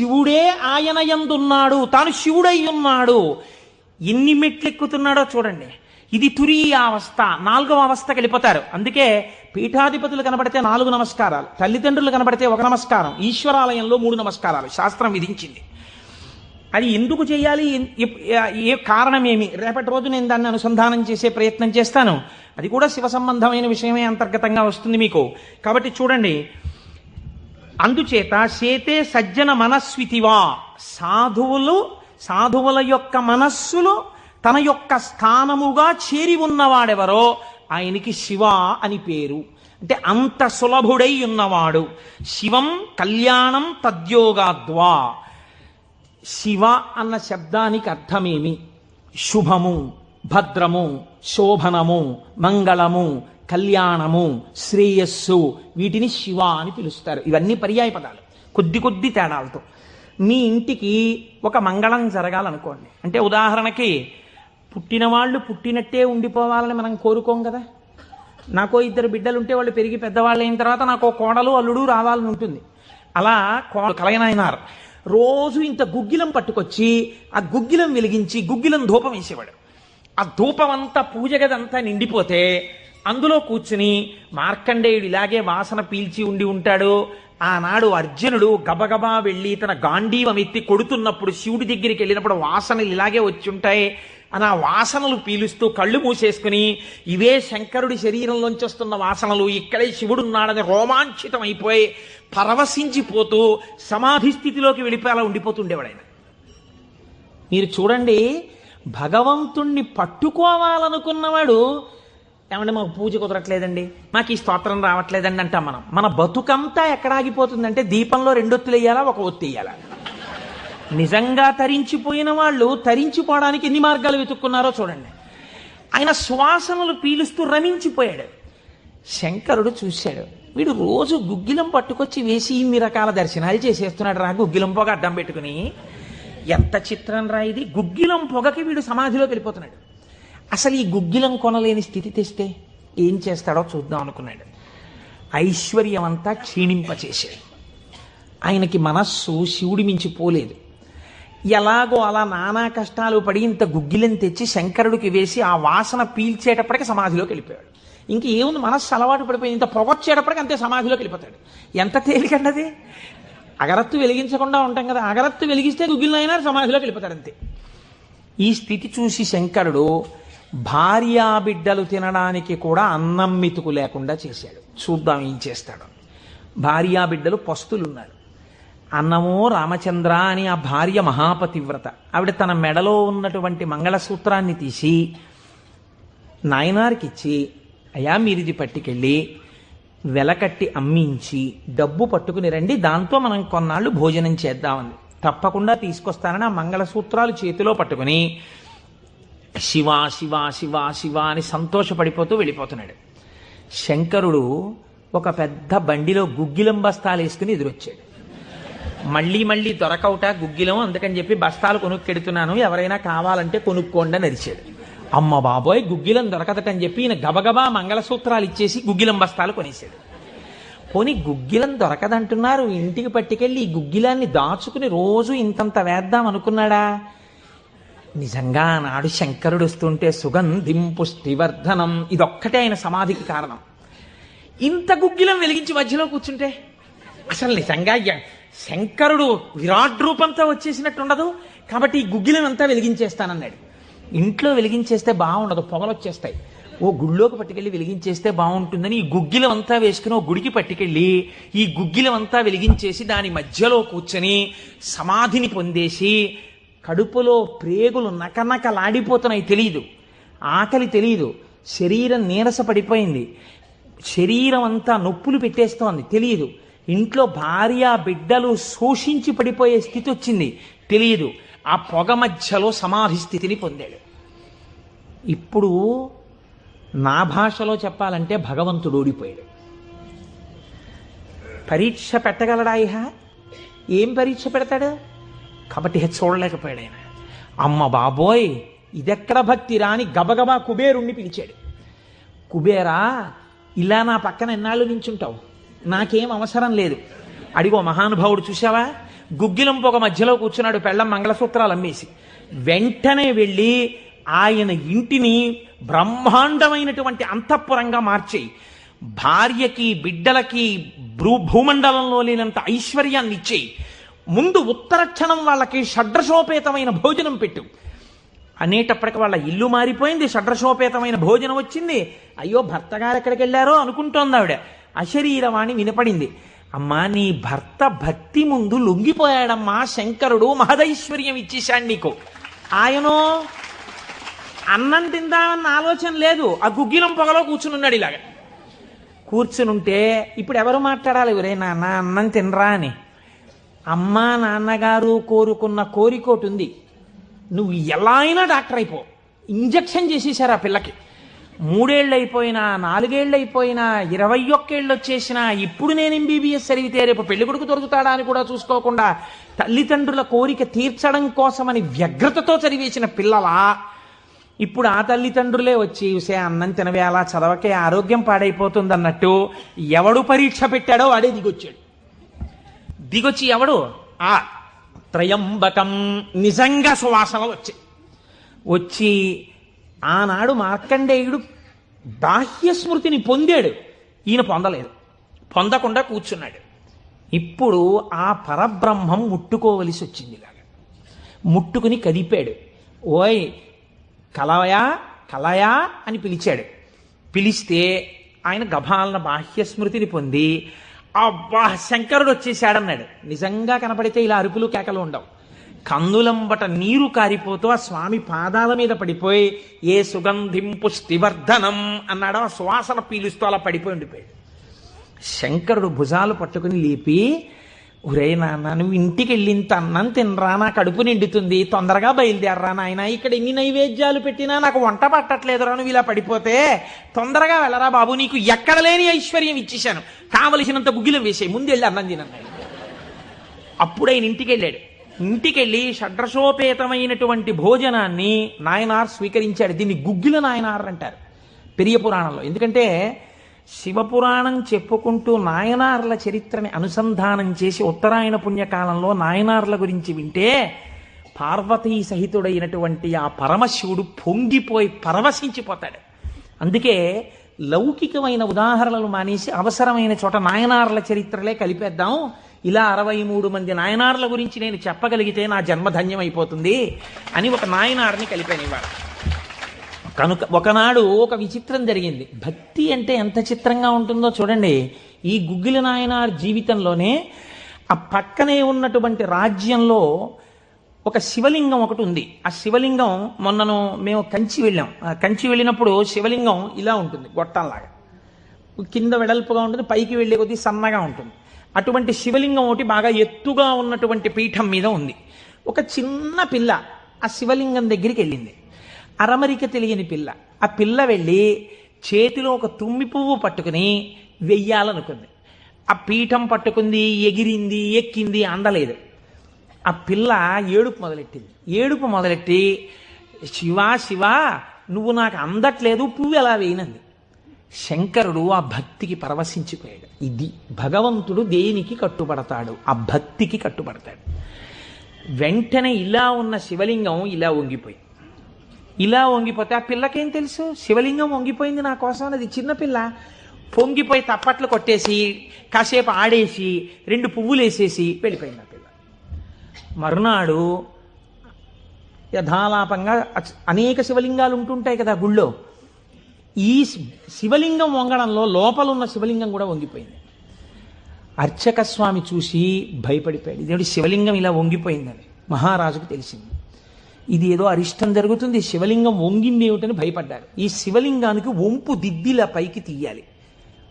శివుడే ఆయన ఎందున్నాడు తాను శివుడై ఉన్నాడు. ఎన్ని మెట్లు ఎక్కుతున్నాడో చూడండి. ఇది తురీయ అవస్థ నాలుగవ అవస్థకి వెళ్ళిపోతారు. అందుకే పీఠాధిపతులు కనబడితే నాలుగు నమస్కారాలు తల్లిదండ్రులు కనబడితే ఒక నమస్కారం ఈశ్వరాలయంలో మూడు నమస్కారాలు శాస్త్రం విధించింది. అది ఎందుకు చేయాలి? ఏ కారణం ఏమి రేపటి రోజు నేను దాన్ని అనుసంధానం చేసే ప్రయత్నం చేస్తాను. అది కూడా శివ సంబంధమైన విషయమే అంతర్గతంగా వస్తుంది మీకు. కాబట్టి చూడండి అందుచేత శేతే సజ్జన మనస్వితివా సాధువులు సాధువుల యొక్క మనస్సులు తన యొక్క స్థానముగా చేరి ఉన్నవాడెవరో ఆయనకి శివ అని పేరు. అంటే అంత సులభుడై ఉన్నవాడు. శివం కళ్యాణం తద్యోగాద్వా. శివ అన్న శబ్దానికి అర్థమేమి? శుభము. భద్రము శోభనము మంగళము కళ్యాణము శ్రేయస్సు వీటిని శివ అని పిలుస్తారు. ఇవన్నీ పర్యాయ పదాలు. కొద్ది కొద్ది తేడాలతో. మీ ఇంటికి ఒక మంగళం జరగాలనుకోండి. అంటే ఉదాహరణకి పుట్టిన వాళ్ళు పుట్టినట్టే ఉండిపోవాలని మనం కోరుకోం కదా? నాకో ఇద్దరు బిడ్డలు ఉంటే వాళ్ళు పెరిగి పెద్దవాళ్ళు అయిన తర్వాత నాకు కోడలు అల్లుడు రావాలని ఉంటుంది. అలా కో కలయనైనారు రోజు ఇంత గుగ్గిలం పట్టుకొచ్చి ఆ గుగ్గిలం వెలిగించి గుగ్గిలం ధూపం వేసేవాడు. ఆ ధూపమంతా పూజ గదంతా నిండిపోతే అందులో కూర్చుని మార్కండేయుడు ఇలాగే వాసన పీల్చి ఉండి ఉంటాడు. ఆనాడు అర్జునుడు గబగబా వెళ్ళి తన గాంధీవం ఎత్తి కొడుతున్నప్పుడు శివుడి దగ్గరికి వెళ్ళినప్పుడు వాసనలు ఇలాగే వచ్చి ఉంటాయి. అని ఆ వాసనలు పీలుస్తూ కళ్ళు మూసేసుకుని ఇవే శంకరుడి శరీరంలోంచి వస్తున్న వాసనలు ఇక్కడే శివుడున్నాడని రోమాంచితం అయిపోయి పరవశించిపోతూ సమాధి స్థితిలోకి వెళ్ళిపోయేలా ఉండిపోతుండేవాడు ఆయన. మీరు చూడండి భగవంతుణ్ణి పట్టుకోవాలనుకున్నవాడు ఏమంటే మాకు పూజ కుదరట్లేదండి మాకు ఈ స్తోత్రం రావట్లేదండి అంటాం మనం. మన బతుకంతా ఎక్కడ ఆగిపోతుందంటే దీపంలో రెండొత్తులు వేయాలా ఒక ఒత్తి వేయాలా? నిజంగా తరించిపోయిన వాళ్ళు తరించిపోవడానికి ఎన్ని మార్గాలు వెతుక్కున్నారో చూడండి. ఆయన శ్వాసనలు పీలుస్తూ రమించిపోయాడు. శంకరుడు చూశాడు వీడు రోజు గుగ్గిలం పట్టుకొచ్చి వేసి ఇన్ని రకాల దర్శనాలు చేసేస్తున్నాడు రా గుగ్గిలం పొగ అడ్డం పెట్టుకుని. ఎంత చిత్రం రా ఇది? గుగ్గిలం పొగకి వీడు సమాధిలోకి వెళ్ళిపోతున్నాడు. అసలు ఈ గుగ్గిలం కొనలేని స్థితి తెస్తే ఏం చేస్తాడో చూద్దాం అనుకున్నాడు. ఐశ్వర్యం అంతా క్షీణింపచేశాడు. ఆయనకి మనస్సు శివుడి మించి పోలేదు. ఎలాగో అలా నానా కష్టాలు పడి ఇంత గుగ్గిలం తెచ్చి శంకరుడికి వేసి ఆ వాసన పీల్చేటప్పటికి సమాధిలోకి వెళ్ళిపోయాడు. ఇంక ఏముంది? మనస్సు అలవాటు పడిపోయింది. ఇంత పొగొచ్చేటప్పటికి అంతే సమాధిలోకి వెళ్ళిపోతాడు. ఎంత తేలికండది అగరత్తు వెలిగించకుండా ఉంటాం కదా అగరత్తు వెలిగిస్తే గుగ్గిలైనా సమాధిలో సమాధిలోకి వెళ్ళిపోతాడు అంతే. ఈ స్థితి చూసి శంకరుడు భార్యా బిడ్డలు తినడానికి కూడా అన్నం మితుకు లేకుండా చేశాడు. చూద్దాం ఏం చేస్తాడు. భార్యా బిడ్డలు పస్తులున్నారు. అన్నమో రామచంద్ర అని ఆ భార్య మహాపతివ్రత. ఆవిడ తన మెడలో ఉన్నటువంటి మంగళసూత్రాన్ని తీసి నాయనారికి ఇచ్చి అయ్యా మీరిది పట్టుకెళ్ళి వెలకట్టి అమ్మించి డబ్బు పట్టుకుని రండి దాంతో మనం కొన్నాళ్ళు భోజనం చేద్దామంది తప్పకుండా తీసుకొస్తానని ఆ మంగళసూత్రాలు చేతిలో పట్టుకుని శివ శివ శివ శివ అని సంతోషపడిపోతూ వెళ్ళిపోతున్నాడు. శంకరుడు ఒక పెద్ద బండిలో గుగ్గిలం బస్తాలు వేసుకుని ఎదురొచ్చాడు. మళ్ళీ మళ్ళీ దొరకవుట గుగ్గిలం అందుకని చెప్పి బస్తాలు కొనుక్కెడుతున్నాను ఎవరైనా కావాలంటే కొనుక్కోండి అని అరిచాడు. అమ్మ బాబోయ్ గుగ్గిలం దొరకదటని చెప్పి ఈయన గబగబా మంగళసూత్రాలు ఇచ్చేసి గుగ్గిలం బస్తాలు కొనేసాడు కొని గుగ్గిలం దొరకదంటున్నారు ఇంటికి పట్టుకెళ్ళి ఈ గుగ్గిలాన్ని దాచుకుని రోజు ఇంతంత వేద్దాం అనుకున్నాడా? నిజంగా నాడు శంకరుడు వస్తుంటే సుగంధిం పుష్టివర్ధనం ఇదొక్కటే ఆయన సమాధికి కారణం. ఇంత గుగ్గిలం వెలిగించి మధ్యలో కూర్చుంటే అసలు నిజంగా శంకరుడు విరాట్ రూపంతో వచ్చేసినట్టు ఉండదు కాబట్టి ఈ గుగ్గిలం అంతా వెలిగించేస్తానన్నాడు. ఇంట్లో వెలిగించేస్తే బాగుండదు పొగలు వచ్చేస్తాయి. ఓ గుళ్ళోకి పట్టుకెళ్ళి వెలిగించేస్తే బాగుంటుందని ఈ గుగ్గిలం అంతా వేసుకుని ఓ గుడికి పట్టుకెళ్ళి ఈ గుగ్గిలం అంతా వెలిగించేసి దాని మధ్యలో కూర్చొని సమాధిని పొందేసి కడుపులో ప్రేగులు నకనకలాడిపోతున్నాయి తెలియదు ఆకలి తెలియదు శరీరం నీరస పడిపోయింది శరీరం అంతా నొప్పులు పెట్టేస్తోంది తెలియదు ఇంట్లో భార్య బిడ్డలు శోషించి పడిపోయే స్థితి వచ్చింది తెలియదు ఆ పొగ మధ్యలో సమాధి స్థితిని పొందాడు. ఇప్పుడు నా భాషలో చెప్పాలంటే భగవంతుడు ఓడిపోయాడు పరీక్ష పెట్టగలడా ఇహ? ఏం పరీక్ష పెడతాడు? కాబట్టి చూడలేకపోయాడు ఆయన. అమ్మ బాబోయ్ ఇదెక్కడ భక్తి రాని గబగబా కుబేరుణ్ణి పిలిచాడు. కుబేరా ఇలా నా పక్కన ఎన్నాళ్ళు నించుంటావు? నాకేం అవసరం లేదు. అడిగో మహానుభావుడు చూసావా గుగ్గిలం పొగ మధ్యలో కూర్చున్నాడు పెళ్ళం మంగళసూత్రాలు అమ్మేసి. వెంటనే వెళ్ళి ఆయన ఇంటిని బ్రహ్మాండమైనటువంటి అంతఃపురంగా మార్చేయి భార్యకి బిడ్డలకి భూ భూమండలంలో లేనంత ఐశ్వర్యాన్ని ఇచ్చేయి ముందు ఉత్తర క్షణం వాళ్ళకి షడ్రశోపేతమైన భోజనం పెట్టు. అనేటప్పటికి వాళ్ళ ఇల్లు మారిపోయింది షడ్రశోపేతమైన భోజనం వచ్చింది. అయ్యో భర్త గారు ఎక్కడికి వెళ్ళారో అనుకుంటోంది ఆవిడ. అశరీరవాణి వినపడింది. అమ్మా నీ భర్త భక్తి ముందు లొంగిపోయాడమ్మా శంకరుడు మహదైశ్వర్యం ఇచ్చేశాడు నీకు. ఆయనో అన్నం తిందామన్న ఆలోచన లేదు. ఆ గుగ్గిలం పొగలో కూర్చుని ఉన్నాడు ఇలాగ. కూర్చునుంటే ఇప్పుడు ఎవరు మాట్లాడాలి? ఒరే నాన్న అన్నం తినరా అని. అమ్మా నాన్నగారు కోరుకున్న కోరికోటి ఉంది. నువ్వు ఎలా అయినా డాక్టర్ అయిపో. ఇంజక్షన్ చేసేశారు ఆ పిల్లకి. మూడేళ్ళు అయిపోయినా నాలుగేళ్ళు అయిపోయినా ఇరవై ఒక్కేళ్ళు వచ్చేసినా ఇప్పుడు నేను ఎంబీబీఎస్ చదివితే రేపు పెళ్ళి కొడుకు దొరుకుతాడా అని కూడా చూసుకోకుండా తల్లిదండ్రుల కోరిక తీర్చడం కోసమని వ్యగ్రతతో చదివేసిన పిల్లలా ఇప్పుడు ఆ తల్లిదండ్రులే వచ్చి ఉసే అన్నం తినవే అలా చదవకే ఆరోగ్యం పాడైపోతుంది అన్నట్టు ఎవడు పరీక్ష పెట్టాడో వాడే దిగొచ్చాడు. దిగొచ్చి ఎవడు? ఆ త్రయంబకం నిజంగా సువాసన వచ్చాయి వచ్చి ఆనాడు మార్కండేయుడు బాహ్య స్మృతిని పొందాడు. ఈయన పొందలేదు. పొందకుండా కూర్చున్నాడు. ఇప్పుడు ఆ పరబ్రహ్మం ముట్టుకోవలసి వచ్చింది ఇలాగ ముట్టుకుని కదిపాడు. ఓయ్ కలయా కలయా అని పిలిచాడు. పిలిస్తే ఆయన గభాలన బాహ్య స్మృతిని పొంది అబ్బా శంకరుడు వచ్చేసాడన్నాడు నిజంగా కనపడితే ఇలా అరుపులు కేకలు ఉండవు. కందులంబట నీరు కారిపోతూ ఆ స్వామి పాదాల మీద పడిపోయి ఏ సుగంధిం పుష్టివర్ధనం అన్నాడు. ఆ శ్వాసన పీలుస్తూ అలా పడిపోయి ఉండిపోయాడు. శంకరుడు భుజాలు పట్టుకుని లేపి ఒరే నాన్న నువ్వు ఇంటికి వెళ్ళింత అన్నం తినరా? నా కడుపు నిండుతుంది. తొందరగా బయలుదేరరా నాయన. ఇక్కడ ఎన్ని నైవేద్యాలు పెట్టినా నాకు వంట పట్టట్లేదురా నువ్వు ఇలా పడిపోతే. తొందరగా వెళ్ళరా బాబు. నీకు ఎక్కడ లేని ఐశ్వర్యం ఇచ్చేశాను. కావలసినంత గుగ్గిలం వేసేయి. ముందు వెళ్ళి అన్నం తినన్నాడు అప్పుడు ఆయన ఇంటికి వెళ్ళాడు. ఇంటికి వెళ్ళి షడ్రశోపేతమైనటువంటి భోజనాన్ని నాయనార్ స్వీకరించాడు. దీన్ని గుగ్గిల నాయనార్ అంటారు. పెరియ పురాణంలో. ఎందుకంటే శివపురాణం చెప్పుకుంటూ నాయనార్ల చరిత్రని అనుసంధానం చేసి ఉత్తరాయణ పుణ్యకాలంలో నాయనార్ల గురించి వింటే పార్వతీ సహితుడైనటువంటి ఆ పరమశివుడు పొంగిపోయి పరవశించిపోతాడు. అందుకే లౌకికమైన ఉదాహరణలు మానేసి అవసరమైన చోట నాయనార్ల చరిత్రలే కలిపేద్దాం. ఇలా అరవై మూడు మంది నాయనార్ల గురించి నేను చెప్పగలిగితే నా జన్మధన్యం అయిపోతుంది అని ఒక నాయనార్ని కలిపాను ఇవాళ కనుక ఒకనాడు ఒక విచిత్రం జరిగింది. భక్తి అంటే ఎంత చిత్రంగా ఉంటుందో చూడండి. ఈ గుగ్గిల నాయనార్ జీవితంలోనే ఆ పక్కనే ఉన్నటువంటి రాజ్యంలో ఒక శివలింగం ఒకటి ఉంది. ఆ శివలింగం మొన్నను మేము కంచి వెళ్ళాం. ఆ కంచి వెళ్ళినప్పుడు శివలింగం ఇలా ఉంటుంది గొట్టంలాగా. కింద వెడల్పుగా ఉంటుంది పైకి వెళ్ళే కొద్దీ సన్నగా ఉంటుంది. అటువంటి శివలింగం ఒకటి బాగా ఎత్తుగా ఉన్నటువంటి పీఠం మీద ఉంది. ఒక చిన్న పిల్ల ఆ శివలింగం దగ్గరికి వెళ్ళింది. అరమరిక తెలియని పిల్ల. ఆ పిల్ల వెళ్ళి చేతిలో ఒక తుమ్మి పువ్వు పట్టుకుని వెయ్యాలనుకుంది. ఆ పీఠం పట్టుకుంది ఎగిరింది ఎక్కింది అందలేదు. ఆ పిల్ల ఏడుపు మొదలెట్టింది. ఏడుపు మొదలెట్టి శివా శివా నువ్వు నాకు అందట్లేదు పువ్వు ఎలా వేయనంది? శంకరుడు ఆ భక్తికి పరవశించిపోయాడు. ఇది భగవంతుడు దేనికి కట్టుబడతాడు? ఆ భక్తికి కట్టుబడతాడు. వెంటనే ఇలా ఉన్న శివలింగం ఇలా వంగిపోయింది. ఇలా వంగిపోతే ఆ పిల్లకేం తెలుసు? శివలింగం వంగిపోయింది నా కోసం అది చిన్నపిల్ల పొంగిపోయి తప్పట్లు కొట్టేసి కాసేపు ఆడేసి రెండు పువ్వులు వేసేసి వెళ్ళిపోయింది ఆ పిల్ల. మరునాడు యథాలాపంగా అచ్- అనేక శివలింగాలు ఉంటుంటాయి కదా గుళ్ళో. ఈ శివలింగం వంగడంలో లోపల ఉన్న శివలింగం కూడా వంగిపోయింది. అర్చక స్వామి చూసి భయపడిపోయాడు. ఇదేమిటి శివలింగం ఇలా వంగిపోయిందని మహారాజుకు తెలిసింది. ఇది ఏదో అరిష్టం జరుగుతుంది శివలింగం వంగింది ఏమిటని భయపడ్డారు. ఈ శివలింగానికి వంపు దిద్దిలా పైకి తీయాలి.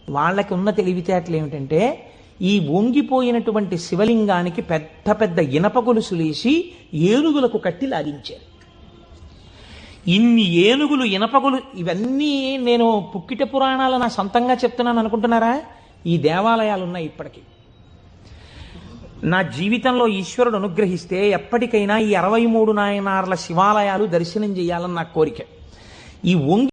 వాళ్ళకి ఉన్న తెలివితేటలు ఏమిటంటే ఈ వంగిపోయినటువంటి శివలింగానికి పెద్ద పెద్ద ఇనప గొలుసులేసి ఏనుగులకు కట్టి లాగించారు. ఇన్ని ఏనుగులు ఇనపగులు ఇవన్నీ నేను పుక్కిట పురాణాలు నా సొంతంగా చెప్తున్నాను అనుకుంటున్నారా? ఈ దేవాలయాలు ఉన్నాయి ఇప్పటికీ. నా జీవితంలో ఈశ్వరుడు అనుగ్రహిస్తే ఎప్పటికైనా ఈ అరవై మూడు నాయనార్ల శివాలయాలు దర్శనం చేయాలని నా కోరిక. ఈ వంగి